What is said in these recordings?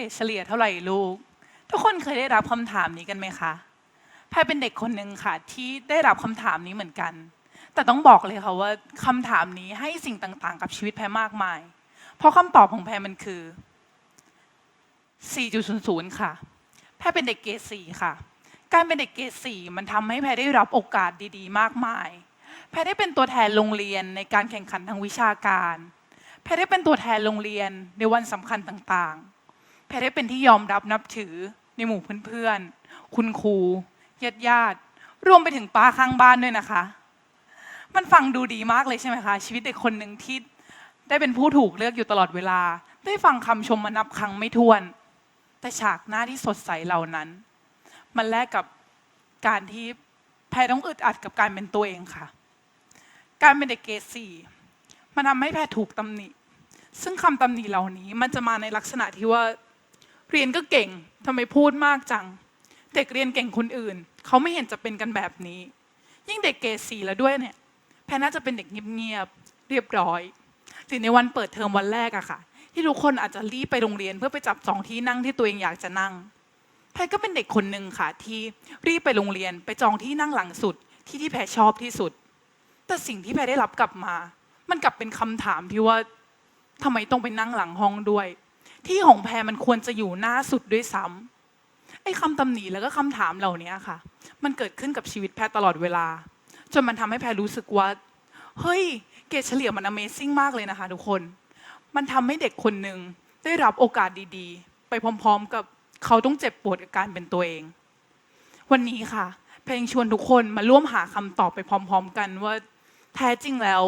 รดเฉลี่ยเท่าไหร่ลูก ทุกคนเคยได้รับคำถามนี้กันไหมคะแพรเป็นเด็กคนหนึ่งค่ะ ที่ได้รับคำถามนี้เหมือนกัน แต่ต้องบอกเลยค่ะว่าคำถามนี้ให้สิ่งต่างๆ กับชีวิตแพรมากมาย เพราะคำตอบของแพรมันคือ 4.00 ค่ะ แพรเป็นเด็กเกรดสี่ค่ะ การเป็นเด็กเกรดสี่มันทำให้แพรได้รับโอกาสดีๆ มากมาย แพรได้เป็นตัวแทนโรงเรียนในการแข่งขันทางวิชาการ แพรได้เป็นตัวแทนโรงเรียนในวันสำคัญต่างๆ แพรได้เป็นที่ยอมรับนับถือในหมู่เพื่อนๆ คุณครูญาติญาติๆรวมไปถึงป้าข้างบ้านด้วยนะคะ มันฟังดูดีมากเลยใช่ไหมคะ ชีวิตเด็กคนหนึ่งที่ได้เป็นผู้ถูกเลือกอยู่ตลอดเวลา ได้ฟังคำชมมานับครั้งไม่ถ้วน แต่ฉากหน้าที่สดใสเหล่านั้น มันแลกกับการที่แพรต้องอึดอัดกับการเป็นตัวเองค่ะ การเป็นเด็กเกรดสี่มันทำให้แพรถูกตำหนิ ซึ่งคำตำหนิเหล่านี้มันจะมาในลักษณะที่ว่า เรียนก็เก่งทำไมพูดมากจัง เด็กเรียนเก่งคนอื่น เขาไม่เห็นจะเป็นกันแบบนี้ ยิ่งเด็กเกรดสี่แล้วด้วยเนี่ย แพรน่าจะเป็นเด็กเงียบๆเรียบร้อยหรือในวันเปิดเทอมวันแรกอะค่ะ ที่ทุกคนอาจจะรีบไปโรงเรียนเพื่อไปจับจองที่นั่งที่ตัวเองอยากจะนั่งแพรก็เป็นเด็กคนหนึ่งค่ะที่รีบไปโรงเรียนไปจองที่นั่งหลังสุดที่ที่แพรชอบที่สุด แต่สิ่งที่แพรได้รับกลับมา มันกลับเป็นคำถามที่ว่าทำไมต้องไปนั่งหลังห้องด้วย ที่ของแพรมันควรจะอยู่หน้าสุดด้วยซ้ำไอ้คำตำหนิแล้วก็คำถามเหล่านี้ค่ะ มันเกิดขึ้นกับชีวิตแพรตลอดเวลา จนมันทำให้แพรรู้สึกว่า เฮ้ย เกรดเฉลี่ยมัน Amazing มากเลยนะคะทุกคน มันทำให้เด็กคนหนึ่งได้รับโอกาสดีๆ ไปพร้อมๆ กับเขาต้องเจ็บปวดกับการเป็นตัวเอง วันนี้ค่ะ เพลงชวนทุกคนมาร่วมหาคำตอบไปพร้อม ๆ กันว่า แท้จริงแล้ว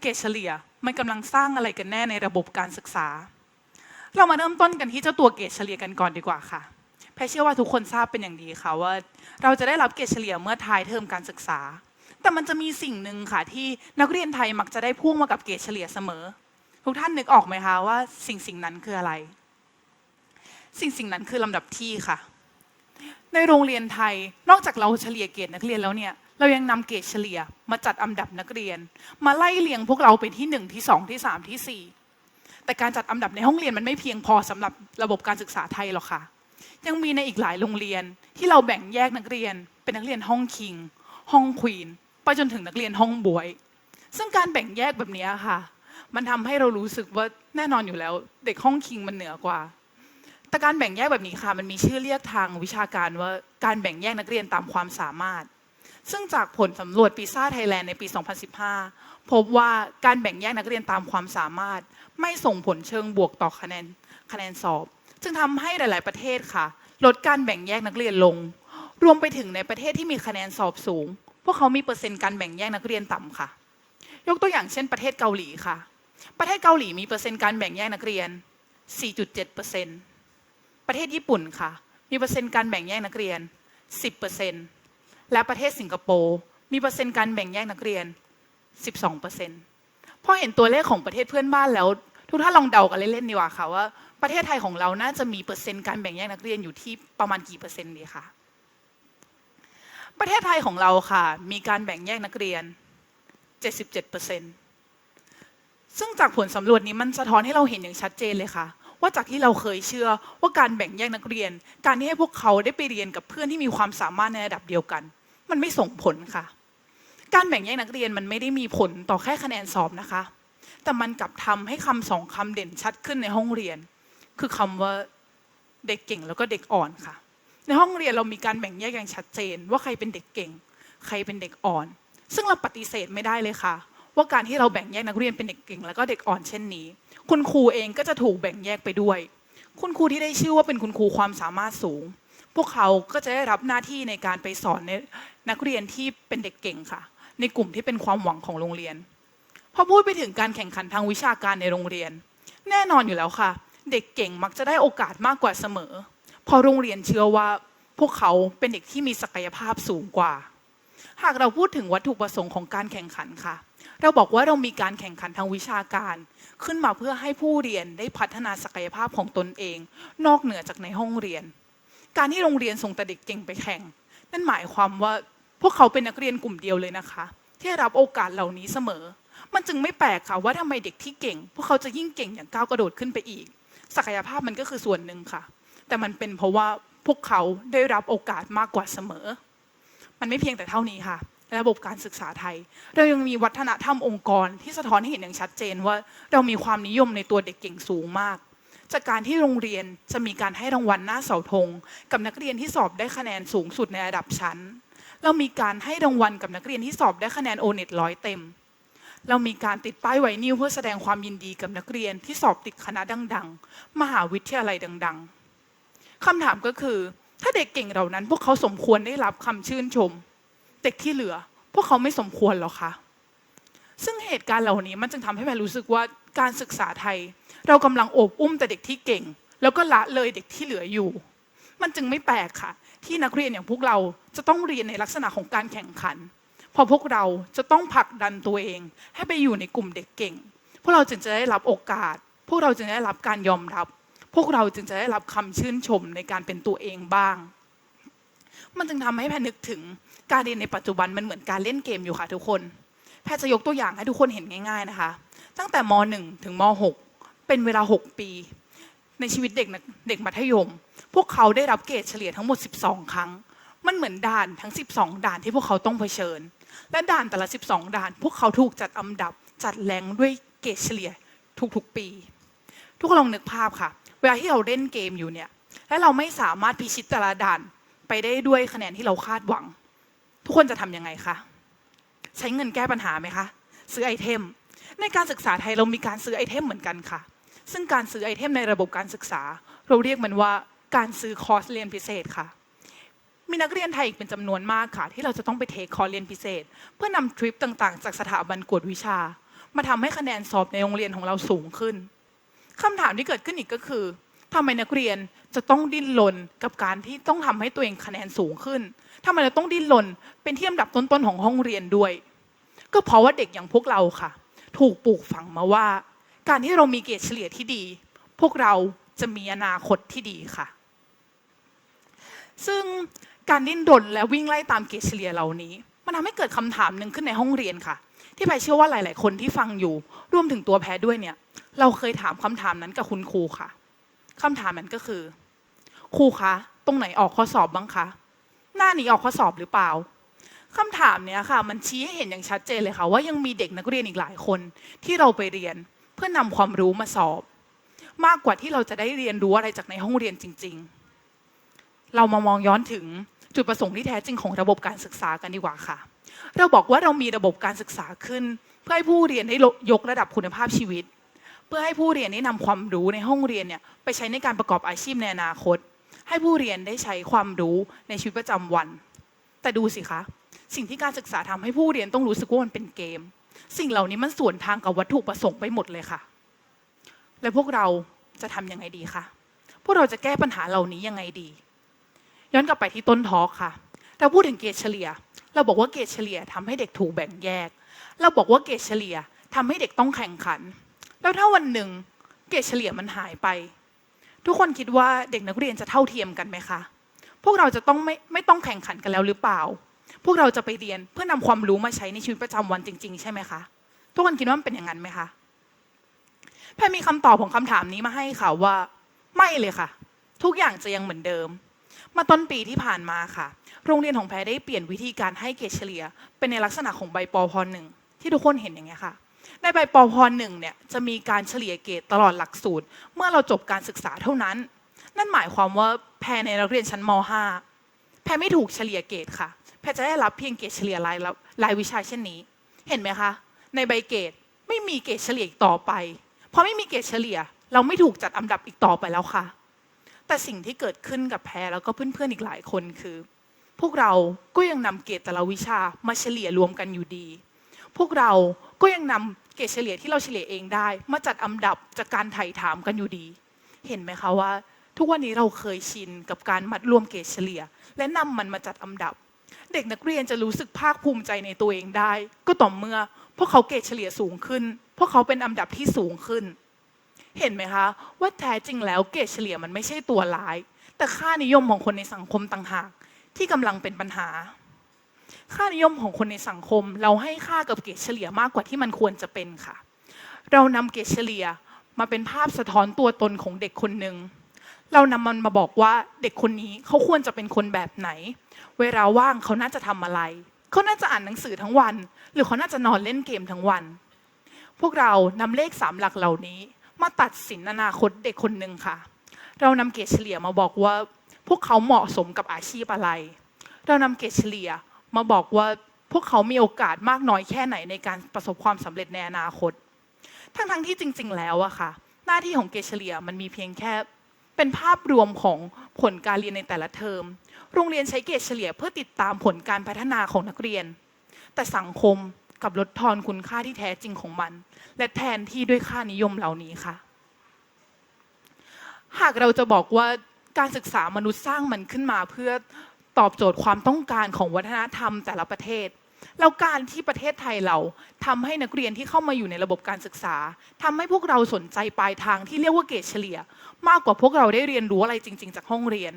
เกรดเฉลี่ยมันกำลังสร้างอะไรกันแน่ในระบบการศึกษา เรามาเริ่มต้นกันที่เจ้าตัวเกรดเฉลี่ยกันก่อนดีกว่าค่ะแพรเชื่อว่าทุกคนทราบเป็นอย่างดีค่ะว่า เราจะได้รับเกรดเฉลี่ยเมื่อท้ายเทอมการศึกษา แต่มันจะมีสิ่งหนึ่งค่ะที่นักเรียนไทยมักจะได้พ่วงมากับเกรดเฉลี่ยเสมอ ทุกท่านนึกออกไหมคะว่าสิ่งสิ่งนั้นคืออะไร สิ่งสิ่งนั้นคือลำดับที่ค่ะ ในโรงเรียนไทยนอกจากเราเฉลี่ยเกรดนักเรียนแล้วเนี่ยเรายังนำเกรดเฉลี่ยมาจัดอันดับนักเรียน มาไล่เรียงพวกเราไปที่หนึ่งที่สองที่สามที่สี่ แต่การจัดอันดับในห้องเรียนมันไม่เพียงพอสำหรับระบบการศึกษาไทยหรอกค่ะ ยังมีในอีกหลายโรงเรียนที่เราแบ่งแยกนักเรียน เป็นนักเรียนห้องคิง ห้องควีนไปจนถึงนักเรียนห้องบวย ซึ่งการแบ่งแยกแบบนี้ค่ะ มันทำให้เรารู้สึกว่าแน่นอนอยู่แล้ว เด็กห้องคิงมันเหนือกว่า แต่การแบ่งแยกแบบนี้ค่ะ มันมีชื่อเรียกทางวิชาการว่าการแบ่งแยกนักเรียนตามความสามารถ ซึ่งจากผลสำรวจปีซ่าไทยแลนด์ในปี 2015 พบว่าการแบ่งแยกนักเรียนตามความสามารถ ไม่ส่งผลเชิงบวกต่อคะแนนคะแนนสอบจึงทำให้หลาย ๆ ประเทศค่ะ ลดการแบ่งแยกนักเรียนลง รวมไปถึงในประเทศที่มีคะแนนสอบสูง พวกเขามีเปอร์เซ็นต์การแบ่งแยกนักเรียนต่ำค่ะ ยกตัวอย่างเช่นประเทศเกาหลีค่ะ ประเทศเกาหลีมีเปอร์เซ็นต์การแบ่งแยกนักเรียน 4.7เปอร์เซ็นต์ประเทศญี่ปุ่นค่ะ มีเปอร์เซ็นต์การแบ่งแยกนักเรียน 10เปอร์เซ็นต์ และประเทศสิงคโปร์มีเปอร์เซ็นต์การแบ่งแยกนักเรียน 12เปอร์เซ็นต์พอเห็นตัวเลขของประเทศเพื่อนบ้านแล้ว ทุกท่านลองเดากันเล่นๆดีกว่าค่ะว่าประเทศไทยของเราน่าจะมีเปอร์เซ็นต์การแบ่งแยกนักเรียนอยู่ที่ประมาณกี่เปอร์เซ็นต์ดีคะประเทศไทยของเราค่ะ มีการแบ่งแยกนักเรียน 77เปอร์เซ็นต์ซึ่งจากผลสำรวจนี้มันสะท้อนให้เราเห็นอย่างชัดเจนเลยค่ะ ว่าจากที่เราเคยเชื่อว่าการแบ่งแยกนักเรียน การที่ให้พวกเขาได้ไปเรียนกับเพื่อนที่มีความสามารถในระดับเดียวกัน มันไม่ส่งผลค่ะ การแบ่งแยกนักเรียนมันไม่ได้มีผลต่อแค่คะแนนสอบนะคะ แต่มันกลับทำให้คำสองคำเด่นชัดขึ้นในห้องเรียน คือคำว่าเด็กเก่งแล้วก็เด็กอ่อนค่ะ ในห้องเรียนเรามีการแบ่งแยกอย่างชัดเจน ว่าใครเป็นเด็กเก่ง ใครเป็นเด็กอ่อน ซึ่งเราปฏิเสธไม่ได้เลยค่ะ ว่าการที่เราแบ่งแยกนักเรียนเป็นเด็กเก่ง แล้วก็เด็กอ่อนเช่นนี้ คุณครูเองก็จะถูกแบ่งแยกไปด้วย คุณครูที่ได้ชื่อว่าเป็นคุณครูความสามารถสูง พวกเขาก็จะได้รับหน้าที่ในการไปสอนใน นักเรียนที่เป็นเด็กเก่งค่ะ ในกลุ่มที่เป็นความหวังของโรงเรียน พอพูดไปถึงการแข่งขันทางวิชาการในโรงเรียน แน่นอนอยู่แล้วค่ะ เด็กเก่งมักจะได้โอกาสมากกว่าเสมอเพอโรงเรียนเชื่อว่าพวกเขาเป็นเด็กที่มีศักยภาพสูงกว่า หากเราพูดถึงวัตถุประสงค์ของการแข่งขันค่ะ เราบอกว่าเรามีการแข่งขันทางวิชาการ ขึ้นมาเพื่อให้ผู้เรียนได้พัฒนาศักยภาพของตนเอง นอกเหนือจากในห้องเรียน การที่โรงเรียนส่งแต่เด็กเก่งไปแข่ง นั่นหมายความว่า พวกเขาเป็นนักเรียนกลุ่มเดียวเลยนะคะ ที่ได้รับโอกาสเหล่านี้เสมอ มันจึงไม่แปลกค่ะว่าทำไมเด็กที่เก่ง พวกเขาจะยิ่งเก่งอย่างก้าวกระโดดขึ้นไปอีก ศักยภาพมันก็คือส่วนหนึ่งค่ะ แต่มันเป็นเพราะว่าพวกเขาได้รับโอกาสมากกว่าเสมอ มันไม่เพียงแต่เท่านี้ค่ะระบบการศึกษาไทย เรายังมีวัฒนธรรมองค์กรที่สะท้อนให้เห็นอย่างชัดเจนว่า เรามีความนิยมในตัวเด็กเก่งสูงมาก จากการที่โรงเรียนจะมีการให้รางวัลหน้าเสาธงกับนักเรียนที่สอบได้คะแนนสูงสุดในระดับชั้น เรามีการให้รางวัลกับนักเรียนที่สอบได้คะแนนโอเน็ตร้อยเต็ม เรามีการติดป้ายไวนิวเพื่อแสดงความยินดีกับนักเรียนที่สอบติดคณะดัง ๆ มหาวิทยาลัยดัง ๆคำถามก็คือ ถ้าเด็กเก่งเหล่านั้น พวกเขาสมควรได้รับคำชื่นชม เด็กที่เหลือ พวกเขาไม่สมควรหรอคะซึ่งเหตุการณ์เหล่านี้มันจึงทำให้แพรรู้สึกว่าการศึกษาไทย เรากำลังโอบอุ้มแต่เด็กที่เก่ง แล้วก็ละเลยเด็กที่เหลืออยู่ มันจึงไม่แปลกค่ะ ที่นักเรียนอย่างพวกเราจะต้องเรียนในลักษณะของการแข่งขันเพอพวกเราจะต้องผลักดันตัวเอง ให้ไปอยู่ในกลุ่มเด็กเก่ง พวกเราจึงจะได้รับโอกาส พวกเราจึงได้รับการยอมรับ พวกเราจึงจะได้รับคำชื่นชมในการเป็นตัวเองบ้าง มันจึงทำให้แพรนึกถึงการเรียนในปัจจุบันมันเหมือนการเล่นเกมอยู่ค่ะทุกคน แพทย์จะยกตัวอย่างให้ทุกคนเห็นง่าย ๆนะคะ ตั้งแต่ม .1 ถึงม .6 เป็นเวลา 6 ปี ในชีวิตเด็กนักเด็กมัธยม พวกเขาได้รับเกรดเฉลี่ยทั้งหมด 12 ครั้ง มันเหมือนด่านทั้ง 12 ด่านที่พวกเขาต้องเผชิญ และด่านแต่ละ 12 ด่าน พวกเขาถูกจัดอันดับจัดแรงด้วยเกรดเฉลี่ยทุกๆปี ทุกคนลองนึกภาพค่ะ เวลาที่เราเล่นเกมอยู่เนี่ย และเราไม่สามารถพิชิตแต่ละด่านไปได้ด้วยคะแนนที่เราคาดหวัง ทุกคนจะทำยังไงคะใช้เงินแก้ปัญหาไหมคะซื้อไอเทม ในการศึกษาไทยเรามีการซื้อไอเทมเหมือนกันค่ะ ซึ่งการซื้อไอเทมในระบบการศึกษา เราเรียกมันว่า การซื้อคอร์สเรียนพิเศษค่ะ มีนักเรียนไทยอีกเป็นจำนวนมากค่ะ ที่เราจะต้องไปเทคคอร์สเรียนพิเศษ เพื่อนำทริปต่างๆ จากสถาบันกวดวิชา มาทำให้คะแนนสอบในโรงเรียนของเราสูงขึ้นคำถามที่เกิดขึ้นอีกก็คือทำไมนักเรียนจะต้องดิ้นรนกับการที่ต้องทำให้ตัวเองคะแนนสูงขึ้นทำไมเราต้องดิ้นรนเป็นที่ลำดับต้นๆของห้องเรียนด้วย ก็เพราะว่าเด็กอย่างพวกเราค่ะ ถูกปลูกฝังมาว่า การที่เรามีเกรดเฉลี่ยที่ดี พวกเราจะมีอนาคตที่ดีค่ะ ซึ่งการดิ้นรนและวิ่งไล่ตามเกรดเฉลี่ยเหล่านี้ มันทำให้เกิดคำถามหนึ่งขึ้นในห้องเรียนค่ะ ที่แพรเชื่อว่าหลาย ๆ คนที่ฟังอยู่รวมถึงตัวแพรด้วยเนี่ย เราเคยถามคำถามนั้นกับคุณครูค่ะคำถามนั้นก็คือ ครูคะตรงไหนออกข้อสอบบ้างคะหน้านี้ออกข้อสอบหรือเปล่าคำถามเนี้ยค่ะ มันชี้ให้เห็นอย่างชัดเจนเลยค่ะว่ายังมีเด็กนักเรียนอีกหลายคนที่เราไปเรียนเพื่อนำความรู้มาสอบ มากกว่าที่เราจะได้เรียนรู้อะไรจากในห้องเรียนจริง ๆ เรามามองย้อนถึงจุดประสงค์ที่แท้จริงของระบบการศึกษากันดีกว่าค่ะ เราบอกว่าเรามีระบบการศึกษาขึ้น เพื่อให้ผู้เรียนได้ยกระดับคุณภาพชีวิต เพื่อให้ผู้เรียนได้นำความรู้ในห้องเรียนเนี่ยไปใช้ในการประกอบอาชีพในอนาคต ให้ผู้เรียนได้ใช้ความรู้ในชีวิตประจำวัน แต่ดูสิคะสิ่งที่การศึกษาทำให้ผู้เรียนต้องรู้สึกว่ามันเป็นเกม สิ่งเหล่านี้มันส่วนทางกับวัตถุประสงค์ไปหมดเลยค่ะ และพวกเราจะทำยังไงดีคะพวกเราจะแก้ปัญหาเหล่านี้ยังไงดี ย้อนกลับไปที่ต้นทอค่ะเราพูดถึงเกรดเฉลี่ย เราบอกว่าเกรดเฉลี่ยทำให้เด็กถูกแบ่งแยก เราบอกว่าเกรดเฉลี่ยทำให้เด็กต้องแข่งขัน แล้วถ้าวันหนึ่งเกรดเฉลี่ยมันหายไป ทุกคนคิดว่าเด็กนักเรียนจะเท่าเทียมกันไหมคะ พวกเราจะต้องไม่ไม่ต้องแข่งขันกันแล้วหรือเปล่า พวกเราจะไปเรียนเพื่อนำความรู้มาใช้ในชีวิตประจำวันจริง ๆ ใช่ไหมคะ ทุกคนคิดว่ามันเป็นอย่างนั้นไหมคะแพรมีคำตอบของคำถามนี้มาให้ค่ะว่า ไม่เลยค่ะ ทุกอย่างจะยังเหมือนเดิม มาต้นปีที่ผ่านมาค่ะ โรงเรียนของแพรได้เปลี่ยนวิธีการให้เกรดเฉลี่ย เป็นในลักษณะของใบปอพหนึ่งที่ทุกคนเห็นอย่างเงี้ยค่ะ ในใบปอพหนึ่งเนี่ยจะมีการเฉลี่ยเกรดตลอดหลักสูตร เมื่อเราจบการศึกษาเท่านั้น นั่นหมายความว่าแพรในนักเรียนชั้นม .5 แพรไม่ถูกเฉลี่ยเกรดค่ะ แพรจะได้รับเพียงเกรดเฉลี่ยรายละรายวิชาเช่นนี้ เห็นไหมคะ ในใบเกรดไม่มีเกรดเฉลี่ยอีกต่อไป เพราะไม่มีเกรดเฉลี่ย เราไม่ถูกจัดอันดับอีกต่อไปแล้วค่ะ แต่สิ่งที่เกิดขึ้นกับแพรแล้วก็เพื่อนๆอีกหลายคนคือ พวกเราก็ยังนำเกรดแต่ละวิชามาเฉลี่ยรวมกันอยู่ดี พวกเราก็ยังนำเกรดเฉลี่ยที่เราเฉลี่ยเองได้ มาจัดอันดับจากการไถ่ถามกันอยู่ดี เห็นไหมคะว่า ทุกวันนี้เราเคยชินกับการมัดรวมเกรดเฉลี่ย และนำมันมาจัดอันดับ เด็กนักเรียนจะรู้สึกภาคภูมิใจในตัวเองได้ ก็ต่อเมื่อพวกเขาเกรดเฉลี่ยสูงขึ้น พวกเขาเป็นอันดับที่สูงขึ้น เห็นไหมคะ ว่าแท้จริงแล้วเกรดเฉลี่ยมันไม่ใช่ตัวร้าย แต่ค่านิยมของคนในสังคมต่างหาก ที่กำลังเป็นปัญหา ค่านิยมของคนในสังคม เราให้ค่ากับเกรดเฉลี่ยมากกว่าที่มันควรจะเป็นค่ะ เรานำเกรดเฉลี่ยมาเป็นภาพสะท้อนตัวตนของเด็กคนหนึ่งเรานำมันมาบอกว่าเด็กคนนี้เขาควรจะเป็นคนแบบไหน เวลาว่างเขาน่าจะทำอะไร เขาน่าจะอ่านหนังสือทั้งวัน หรือเขาน่าจะนอนเล่นเกมทั้งวัน พวกเรานำเลขสามหลักเหล่านี้ มาตัดสินอนาคตเด็กคนหนึ่งค่ะ เรานำเกรดเฉลี่ยมาบอกว่า พวกเขาเหมาะสมกับอาชีพอะไร เรานำเกรดเฉลี่ยมาบอกว่าพวกเขามีโอกาสมากน้อยแค่ไหนในการประสบความสำเร็จในอนาคต ทั้งๆที่จริง ๆ แล้วอะค่ะ หน้าที่ของเกรดเฉลี่ยมันมีเพียงแค่เป็นภาพรวมของผลการเรียนในแต่ละเทอม โรงเรียนใช้เกรดเฉลี่ยเพื่อติดตามผลการพัฒนาของนักเรียน แต่สังคม กับลดทอนคุณค่าที่แท้จริงของมัน และแทนที่ด้วยค่านิยมเหล่านี้ค่ะ หากเราจะบอกว่าการศึกษามนุษย์สร้างมันขึ้นมาเพื่อตอบโจทย์ความต้องการของวัฒนธรรมแต่ละประเทศ แล้วการที่ประเทศไทยเราทำให้นักเรียนที่เข้ามาอยู่ในระบบการศึกษาทำให้พวกเราสนใจปลายทางที่เรียกว่าเกรดเฉลี่ย มากกว่าพวกเราได้เรียนรู้อะไรจริง ๆ จากห้องเรียน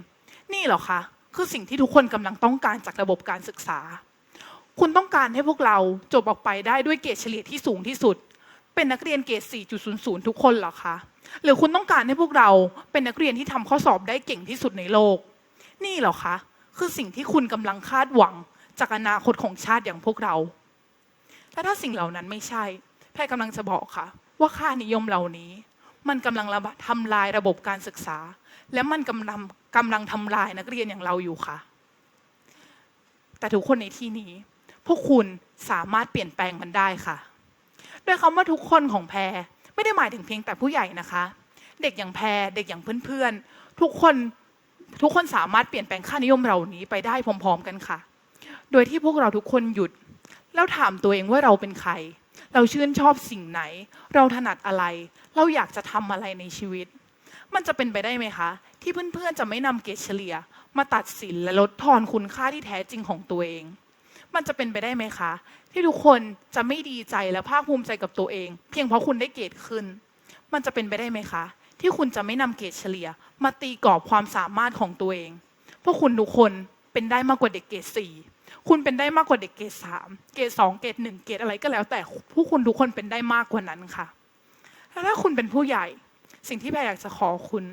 นี่เหรอคะคือสิ่งที่ทุกคนกำลังต้องการจากระบบการศึกษา คุณต้องการให้พวกเราจบออกไปได้ด้วยเกรดเฉลี่ยที่สูงที่สุด เป็นนักเรียนเกรด 4.00 ทุกคนเหรอคะ หรือคุณต้องการให้พวกเราเป็นนักเรียนที่ทำข้อสอบได้เก่งที่สุดในโลก นี่เหรอคะ คือสิ่งที่คุณกำลังคาดหวังจากอนาคตของชาติอย่างพวกเรา และถ้าสิ่งเหล่านั้นไม่ใช่ แพทย์กำลังจะบอกค่ะ ว่าค่านิยมเหล่านี้ มันกำลังระบาดทำลายระบบการศึกษา และมันกำลังกำลังทำลายนักเรียนอย่างเราอยู่ค่ะ แต่ทุกคนในที่นี้ พวกคุณสามารถเปลี่ยนแปลงมันได้ค่ะ โดยคำว่าทุกคนของแพรไม่ได้หมายถึงเพียงแต่ผู้ใหญ่นะคะ เด็กอย่างแพรเด็กอย่างเพื่อนๆทุกคนทุกคนสามารถเปลี่ยนแปลงค่านิยมเหล่านี้ไปได้พร้อม ๆ กันค่ะ โดยที่พวกเราทุกคนหยุด แล้วถามตัวเองว่าเราเป็นใคร เราชื่นชอบสิ่งไหน เราถนัดอะไร เราอยากจะทำอะไรในชีวิต มันจะเป็นไปได้ไหมคะ ที่เพื่อนๆจะไม่นำเกรดเฉลี่ย มาตัดสินและลดทอนคุณค่าที่แท้จริงของตัวเอง มันจะเป็นไปได้ไหมคะ ที่ทุกคนจะไม่ดีใจและภาคภูมิใจกับตัวเอง เพียงเพราะคุณได้เกรดขึ้น มันจะเป็นไปได้ไหมคะ ที่คุณจะไม่นำเกรดเฉลี่ย มาตีกรอบความสามารถของตัวเองพวกคุณทุกคนเป็นได้มากกว่าเด็กเกรดสี่คุณเป็นได้มากกว่าเด็กเกรดสามเกรดสองเกรดหนึ่งเกรดอะไรก็แล้ว แต่ผู้คุณทุกคนเป็นได้มากกว่านั้นค่ะแล้วถ้าคุณเป็นผู้ใหญ่ สิ่งที่แพรอยากจะขอคุณ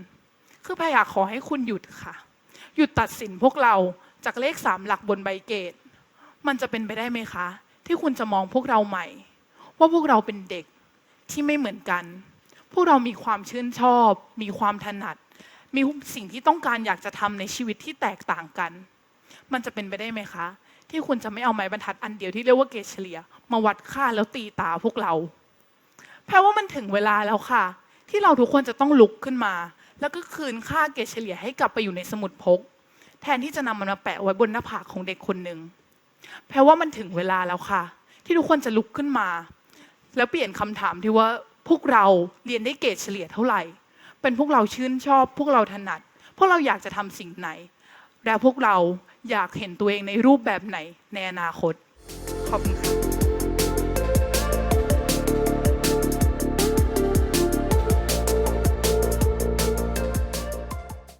คือแพรอยากขอให้คุณหยุดค่ะ หยุดตัดสินพวกเราจากเลขสามหลักบนใบเกรด มันจะเป็นไปได้ไหมคะ ที่คุณจะมองพวกเราใหม่ ว่าพวกเราเป็นเด็กที่ไม่เหมือนกัน พวกเรามีความชื่นชอบ มีความถนัด มีสิ่งที่ต้องการอยากจะทำในชีวิตที่แตกต่างกัน มันจะเป็นไปได้ไหมคะ ที่คุณจะไม่เอาไม้บรรทัดอันเดียวที่เรียกว่าเกรดเฉลี่ย มาวัดค่าแล้วตีตาพวกเราแปลว่ามันถึงเวลาแล้วค่ะ ที่เราทุกคนจะต้องลุกขึ้นมา แล้วก็คืนค่าเกรดเฉลี่ยให้กลับไปอยู่ในสมุดพก แทนที่จะนำมันมาแปะไว้บนหน้าผากของเด็กคนหนึ่ง แปลว่ามันถึงเวลาแล้วค่ะ ที่ทุกคนจะลุกขึ้นมา แล้วเปลี่ยนคำถามที่ว่าพวกเราเรียนได้เกรดเฉลี่ยเท่าไหร่ เป็นพวกเราชื่นชอบ พวกเราถนัด พวกเราอยากจะทำสิ่งไหน และพวกเราอยากเห็นตัวเองในรูปแบบไหนในอนาคตขอบคุณค่ะ